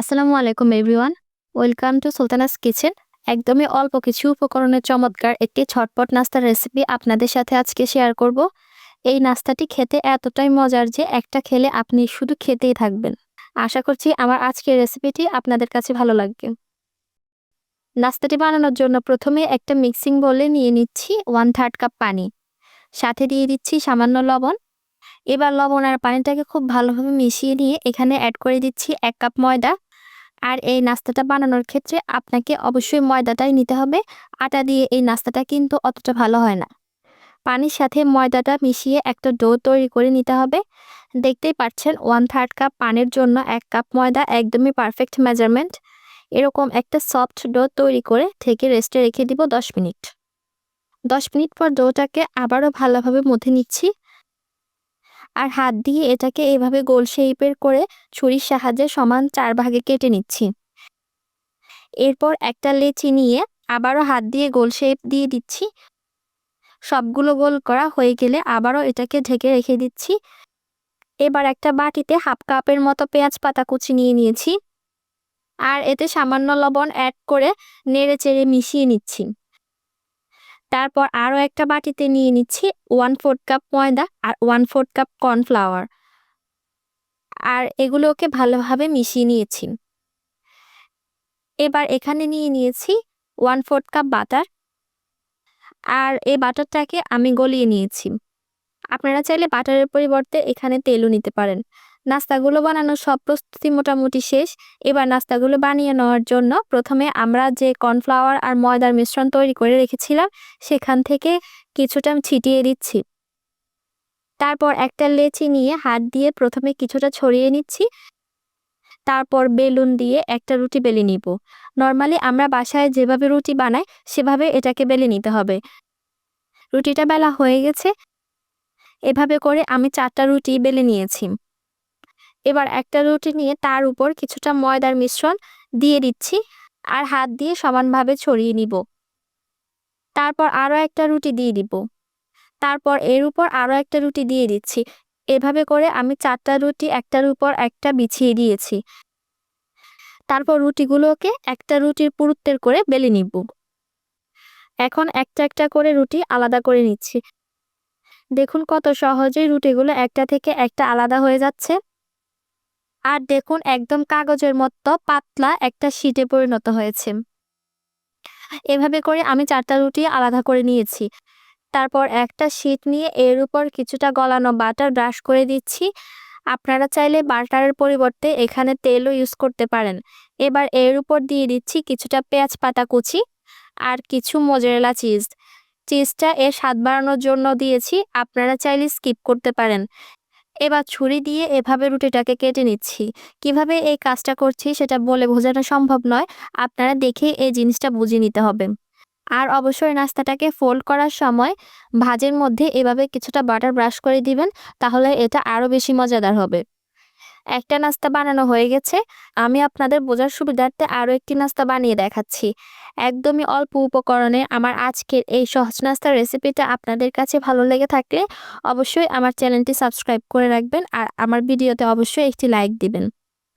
আসসালামু আলাইকুম everyone. Welcome to Sultana's kitchen. একদমই অল্প কিছু উপকরণের চমৎকার একটি ছটপট নাস্তার রেসিপি আপনাদের সাথে আজকে শেয়ার করব। এই নাস্তাটি খেতে এতটাই মজার যে একটা খেলে আপনি শুধু খেতেই থাকবেন। আশা করছি আমার আজকের রেসিপিটি আপনাদের কাছে ভালো লাগবে। নাস্তাটি বানানোর জন্য প্রথমে একটা মিক্সিং বলে নিয়ে নিচ্ছি ওয়ান থার্ড কাপ পানি। সাথে দিয়ে দিচ্ছি সামান্য লবণ। এবার লবণ আর পানিটাকে খুব ভালোভাবে মিশিয়ে নিয়ে এখানে অ্যাড করে দিচ্ছি এক কাপ ময়দা। আর এই নাস্তাটা বানানোর ক্ষেত্রে আপনাকে অবশ্যই ময়দাটাই নিতে হবে। আটা দিয়ে এই নাস্তাটা কিন্তু অতটা ভালো হয় না। পানির সাথে ময়দাটা মিশিয়ে একটা ডো তৈরি করে নিতে হবে। দেখতেই পাচ্ছেন ওয়ান থার্ড কাপ পানির জন্য এক কাপ ময়দা একদমই পারফেক্ট মেজারমেন্ট এরকম একটা সফট ডো তৈরি করে থেকে রেস্টে রেখে দিব দশ মিনিট। দশ মিনিট পর ডোটাকে আবারও ভালোভাবে মথে নিচ্ছি। আর হাত দিয়ে এটাকে এভাবে গোল শেপের করে ছুরির সাহায্যে সমান চার ভাগে কেটে নিচ্ছি। এরপর একটা লেচি নিয়ে আবারও হাত দিয়ে গোল শেপ দিয়ে দিচ্ছি। সবগুলো গোল করা হয়ে গেলে আবারও এটাকে ঢেকে রেখে দিচ্ছি। এবার একটা বাটিতে হাফ কাপের মতো পেঁয়াজ পাতা কুচি নিয়ে নিয়েছি। আর এতে সামান্য লবণ অ্যাড করে নেড়ে চেড়ে মিশিয়ে নিচ্ছি। তারপর আরও একটা বাটিতে নিয়ে নিচ্ছি ওয়ান ফোর্থ কাপ ময়দা আর ওয়ান ফোর্থ কাপ কর্নফ্লাওয়ার আর এগুলোকে ভালোভাবে মিশিয়ে নিয়েছি। এবার এখানে নিয়ে নিয়েছি ওয়ান ফোর্থ কাপ বাটার আর এই বাটারটাকে আমি গলিয়ে নিয়েছি। আপনারা চাইলে বাটারের পরিবর্তে এখানে তেলও নিতে পারেন। নাস্তাগুলো বানানোর সব প্রস্তুতি মোটামুটি শেষ। এবার নাস্তাগুলো বানিয়ে নেওয়ার জন্য প্রথমে আমরা যে কর্নফ্লাওয়ার আর ময়দার মিশ্রণ তৈরি করে রেখেছিলাম, সেখান থেকে কিছুটা আমি ছিটিয়ে দিচ্ছি। তারপর একটা লেচি নিয়ে হাত দিয়ে প্রথমে কিছুটা ছড়িয়ে নিচ্ছি। তারপর বেলুন দিয়ে একটা রুটি বেলে নিব। নর্মালি আমরা বাসায় যেভাবে রুটি বানাই, সেভাবে এটাকে বেলে নিতে হবে। রুটিটা বেলা হয়ে গেছে। এভাবে করে আমি চারটা রুটি বেলে নিয়েছি। এবার একটা রুটি নিয়ে তার উপর কিছুটা ময়দার মিশ্রণ দিয়ে দিচ্ছি আর হাত দিয়ে সমানভাবে ছড়িয়ে নিব। তারপর আরও একটা রুটি দিয়ে দিব। তারপর এর উপর আরও একটা রুটি দিয়ে দিচ্ছি। এভাবে করে আমি চারটা রুটি একটার উপর একটা বিছিয়ে দিয়েছি। তারপর রুটিগুলোকে একটা রুটির পুরুত্বের করে বেলে নিব। এখন একটা একটা করে রুটি আলাদা করে নিচ্ছি। দেখুন কত সহজেই রুটিগুলো একটা থেকে একটা আলাদা হয়ে যাচ্ছে। আর দেখুন, একদম কাগজের মতো পাতলা একটা শিটে পরিণত হয়েছে। এভাবে করে আমি চারটা রুটি আলাদা করে নিয়েছি। তারপর একটা শিট নিয়ে এর উপর কিছুটা গলানো বাটার ব্রাশ করে দিচ্ছি। আপনারা চাইলে বাটারের পরিবর্তে এখানে তেলও ইউজ করতে পারেন। এবার এর উপর দিয়ে দিচ্ছি কিছুটা পেঁয়াজ পাতা কুচি আর কিছু মোজারেলা চিজ চিজটা এর স্বাদ বাড়ানোর জন্য দিয়েছি, আপনারা চাইলে স্কিপ করতে পারেন। এবার ছুরি দিয়ে এভাবে রুটিটাকে কেটে নিচ্ছি। কীভাবে এই কাজটা করছি সেটা বলে বোঝানো সম্ভব নয়। আপনারা দেখে এই জিনিসটা বুঝে নিতে হবে। আর অবশ্যই নাস্তাটাকে ফোল্ড করার সময় ভাজের মধ্যে এভাবে কিছুটা বাটার ব্রাশ করে দিবেন, তাহলে এটা আরও বেশি মজাদার হবে। একটা নাস্তা বানানো হয়ে গেছে। আমি আপনাদের বোঝার সুবিধার্থে আরও একটি নাস্তা বানিয়ে দেখাচ্ছি। একদমই অল্প উপকরণে আমার আজকের এই সহজ নাস্তার রেসিপিটা আপনাদের কাছে ভালো লেগে থাকলে অবশ্যই আমার চ্যানেলটি সাবস্ক্রাইব করে রাখবেন আর আমার ভিডিওতে অবশ্যই একটি লাইক দিবেন।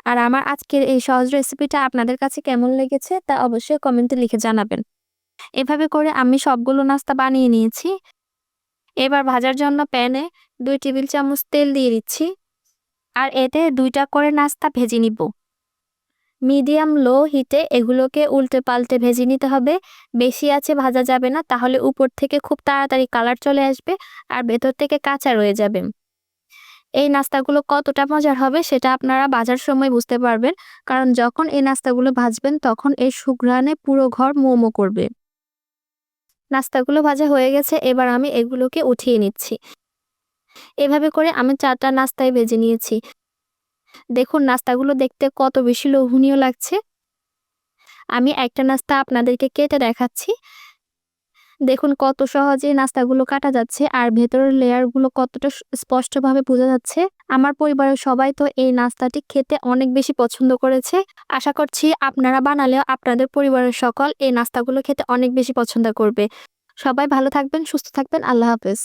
আর আমার আজকের এই সহজ রেসিপিটা আপনাদের কাছে কেমন লেগেছে তা অবশ্যই কমেন্টে লিখে জানাবেন। এভাবে করে আমি সবগুলো নাস্তা বানিয়ে নিয়েছি। এবার ভাজার জন্য প্যানে দুই টেবিল চামচ তেল দিয়ে দিচ্ছি। আর এতে দুইটা করে নাস্তা ভেজে নিব। মিডিয়াম লো হিটে এগুলোকে উল্টে পাল্টে ভেজে নিতে হবে। বেশি আছে ভাজা যাবে না, তাহলে উপর থেকে খুব তাড়াতাড়ি কালার চলে আসবে আর ভেতর থেকে কাঁচা রয়ে যাবে। এই নাস্তাগুলো কতটা মজার হবে সেটা আপনারা বাজার সময় বুঝতে পারবেন, কারণ যখন এই নাস্তাগুলো ভাজবেন তখন এই সুঘ্রাণে পুরো ঘর মোমো করবে। নাস্তাগুলো ভাজা হয়ে গেছে, এবার আমি এগুলোকে উঠিয়ে নিচ্ছি। এভাবে করে আমি চারটা নাস্তায় ভেজে নিয়েছি। দেখুন, নাস্তাগুলো দেখতে কত বেশি লোভনীয় লাগছে। আমি একটা নাস্তা আপনাদেরকে কেটে দেখাচ্ছি। দেখুন, কত সহজে নাস্তাগুলো কাটা যাচ্ছে আর ভেতরের লেয়ারগুলো কতটা স্পষ্টভাবে বোঝা যাচ্ছে। আমার পরিবারের সবাই তো এই নাস্তাটি খেতে অনেক বেশি পছন্দ করেছে। আশা করছি আপনারা বানালেও আপনাদের পরিবারের সকল এই নাস্তাগুলো খেতে অনেক বেশি পছন্দ করবে। সবাই ভালো থাকবেন, সুস্থ থাকবেন। আল্লাহ হাফেজ।